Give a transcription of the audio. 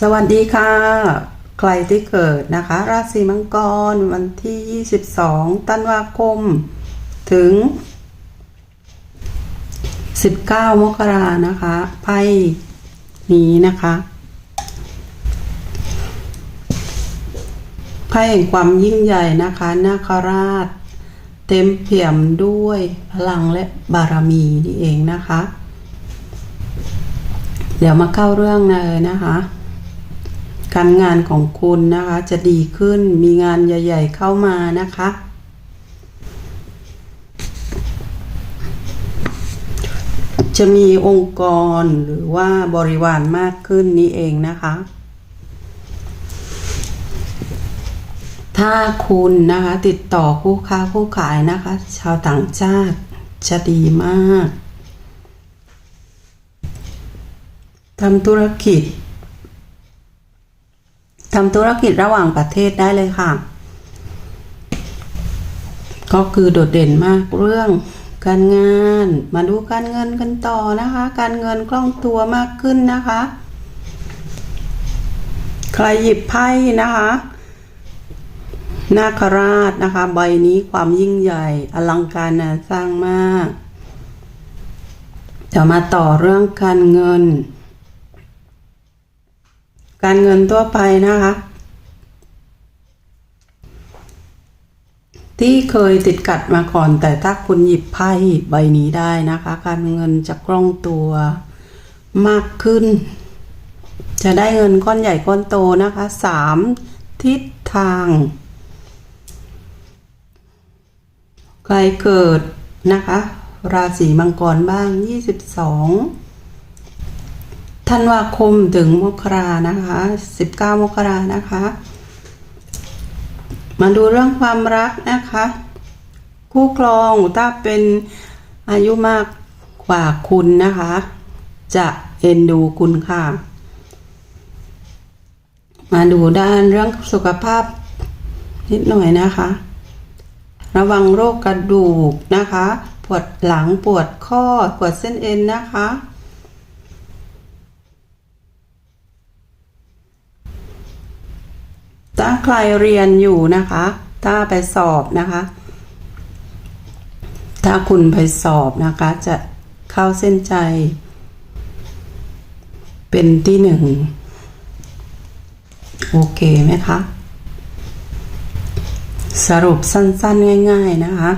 สวัสดีค่ะ ใครที่เกิดนะคะ ราศีมังกรวันที่ 22 ธันวาคม ถึง 19 มกรานะคะไพ่นี้นะคะไพ่แห่งความยิ่งใหญ่นะคะนาคราช เต็มเปี่ยมด้วยพลังและบารมีนี่เองนะคะ เดี๋ยวมาเข้าเรื่องเลยนะคะ การงานของคุณนะคะจะดีขึ้นมีงานใหญ่ ๆ เข้ามานะคะ จะมีองค์กรหรือว่าบริวารมากขึ้นนี่เองนะคะ ถ้าคุณนะคะติดต่อคู่ค้าคู่ขายนะคะ ชาวต่างชาติจะดีมากทำธุรกิจ ทำธุรกิจระหว่างประเทศได้เลยค่ะ ก็คือโดดเด่นมากเรื่องการงาน มาดูการเงินกันต่อนะคะ การเงินคล่องตัวมากขึ้นนะคะ ใครหยิบไพ่นะคะนาคราชนะคะ ใบนี้ความยิ่งใหญ่อลังการนะสร้างมากจะมาต่อเรื่องการเงิน การเงินทั่วไปนะคะ ที่เคยติดกัดมาก่อน แต่ถ้าคุณหยิบไพ่ใบนี้ได้นะคะ การเงินจะคล่องตัวมากขึ้น จะได้เงินก้อนใหญ่ก้อนโตนะคะสามทิศทางใครเกิดนะคะ ราศีมังกรบ้าง 22 ธันวาคมถึงมกรานะคะ 19 มกรานะคะ มาดูเรื่องความรักนะคะ คู่ครองถ้าเป็นอายุมากกว่าคุณนะคะ จะเอ็นดูคุณค่ะ มาดูด้านเรื่องสุขภาพนิดหน่อยนะคะ ระวังโรคกระดูกนะคะ ปวดหลังปวดข้อปวดเส้นเอ็นนะคะ ถ้าใครเรียนอยู่นะคะ ถ้าไปสอบนะคะ ถ้าคุณไปสอบนะคะ จะเข้าเส้นใจ เป็นที่หนึ่งโอเคไหมคะ สรุปสั้นๆ ง่าย ๆ นะคะ